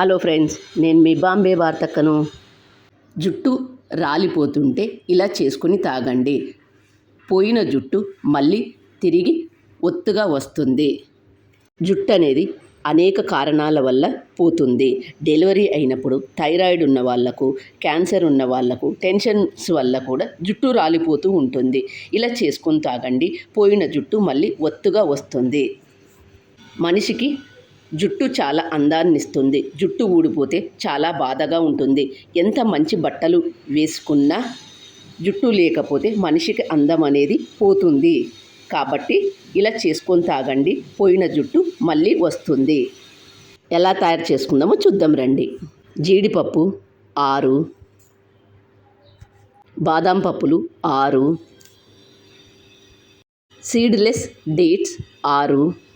Hello friends నేను మీ బాంబే వార్తక్కను. జుట్టు రాలిపోతుంటే ఇలా చేసుకుని తాగండి. పోయిన జుట్టు మళ్ళీ తిరిగి ఒత్తుగా వస్తుంది. జుట్టు అనేది అనేక కారణాల వల్ల పోతుంది. డెలివరీ అయినప్పుడు థైరాయిడ్ ఉన్న వాళ్ళకు క్యాన్సర్ ఉన్న వాళ్ళకు టెన్షన్స్ వల్ల కూడా జుట్టు రాలిపోతూ ఉంటుంది. ఇలా చేసుకొని తాగండి. పోయిన జుట్టు మళ్ళీ ఒత్తుగా వస్తుంది. మనిషికి జుట్టు చాలా అందాన్ని ఇస్తుంది జుట్టు ఊడిపోతే చాలా బాధగా ఉంటుంది. ఎంత మంచి బట్టలు వేసుకున్నా జుట్టు లేకపోతే మనిషికి అందం అనేది పోతుంది. కాబట్టి ఇలా చేసుకొని తాగండి. పోయిన జుట్టు మళ్ళీ వస్తుంది. ఎలా తయారు చేసుకుందామో చూద్దాం రండి. జీడిపప్పు ఆరు. బాదం పప్పులు ఆరు. సీడ్లెస్ డేట్స్ ఆరు.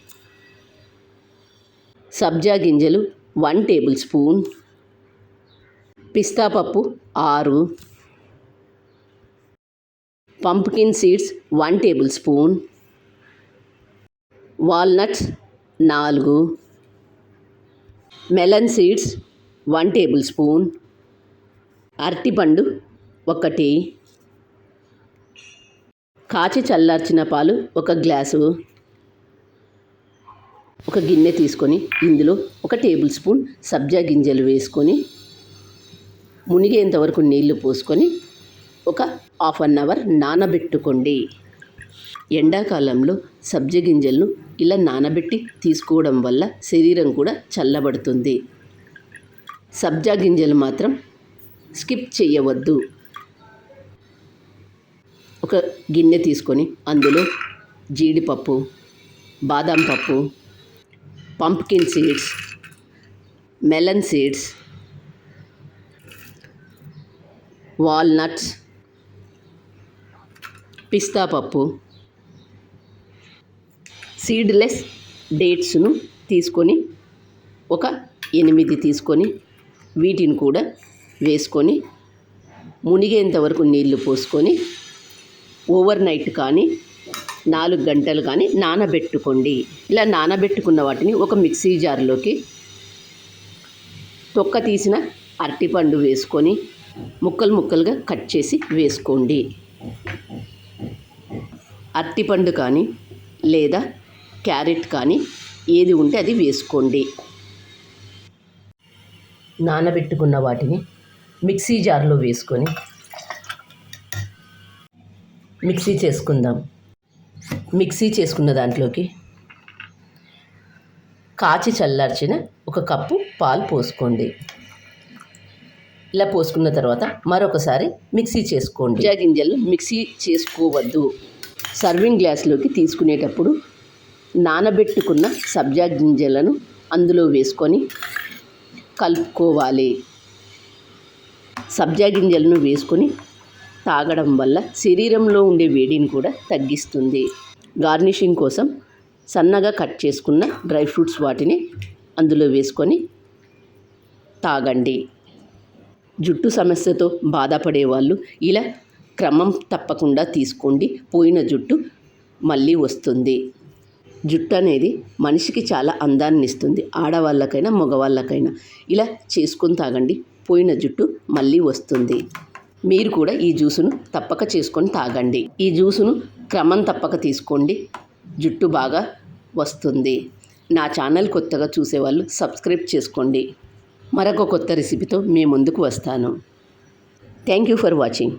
సబ్జా గింజలు వన్ టేబుల్ స్పూన్. పిస్తా పప్పు ఆరు. Pumpkin seeds one tablespoon. Walnuts నాలుగు. Melon seeds one tablespoon. అరటిపండు ఒకటి. కాచి చల్లార్చిన పాలు ఒక గ్లాసు. ఒక గిన్నె తీసుకొని ఇందులో ఒక టేబుల్ స్పూన్ సబ్జా గింజలు వేసుకొని మునిగేంత వరకు నీళ్ళు పోసుకొని ఒక హాఫ్ అన్ అవర్ నానబెట్టుకోండి. ఎండాకాలంలో సబ్జా గింజలను ఇలా నానబెట్టి తీసుకోవడం వల్ల శరీరం కూడా చల్లబడుతుంది. సబ్జా గింజలు మాత్రం స్కిప్ చేయవద్దు. ఒక గిన్నె తీసుకొని అందులో జీడిపప్పు బాదం పప్పు pumpkin seeds melon seeds walnuts పిస్తా పప్పు సీడ్లెస్ డేట్స్ను తీసుకొని ఒక ఎనిమిది తీసుకొని వీటిని కూడా వేసుకొని మునిగేంత వరకు నీళ్ళు పోసుకొని ఓవర్ నైట్ కానీ నాలుగు గంటలు కానీ నానబెట్టుకోండి. ఇలా నానబెట్టుకున్న వాటిని ఒక మిక్సీ జార్లోకి తొక్క తీసిన అరటిపండు వేసుకొని ముక్కలు ముక్కలుగా కట్ చేసి వేసుకోండి. అరటిపండు కానీ లేదా క్యారెట్ కానీ ఏది ఉంటే అది వేసుకోండి. నానబెట్టుకున్న వాటిని మిక్సీ జార్లో వేసుకొని మిక్సీ చేసుకుందాం. మిక్సీ చేసుకున్న దాంట్లోకి కాచి చల్లార్చిన ఒక కప్పు పాలు పోసుకోండి. ఇలా పోసుకున్న తర్వాత మరొకసారి మిక్సీ చేసుకోండి. జా గింజలు మిక్సీ చేసుకోవద్దు. సర్వింగ్ గ్లాస్లోకి తీసుకునేటప్పుడు నానబెట్టుకున్న సబ్జా గింజలను అందులో వేసుకొని కలుపుకోవాలి. సబ్జా గింజలను వేసుకొని తాగడం వల్ల శరీరంలో ఉండే వేడిని కూడా తగ్గిస్తుంది. గార్నిషింగ్ కోసం సన్నగా కట్ చేసుకున్న డ్రై ఫ్రూట్స్ వాటిని అందులో వేసుకొని తాగండి. జుట్టు సమస్యతో బాధపడే వాళ్ళు ఇలా క్రమం తప్పకుండా తీసుకోండి. పోయిన జుట్టు మళ్ళీ వస్తుంది. జుట్టు అనేది మనిషికి చాలా అందాన్ని ఇస్తుంది. ఆడవాళ్ళకైనా మగవాళ్ళకైనా ఇలా చేసుకొని తాగండి. పోయిన జుట్టు మళ్ళీ వస్తుంది. మీరు కూడా ఈ జ్యూసును తప్పక చేసుకొని తాగండి. ఈ జ్యూసును క్రమం తప్పక తీసుకోండి. జుట్టు బాగా వస్తుంది. నా ఛానల్ కొత్తగా చూసేవాళ్ళు సబ్స్క్రైబ్ చేసుకోండి. మరొక కొత్త రెసిపీతో మీ ముందుకు వస్తాను. Thank you for watching.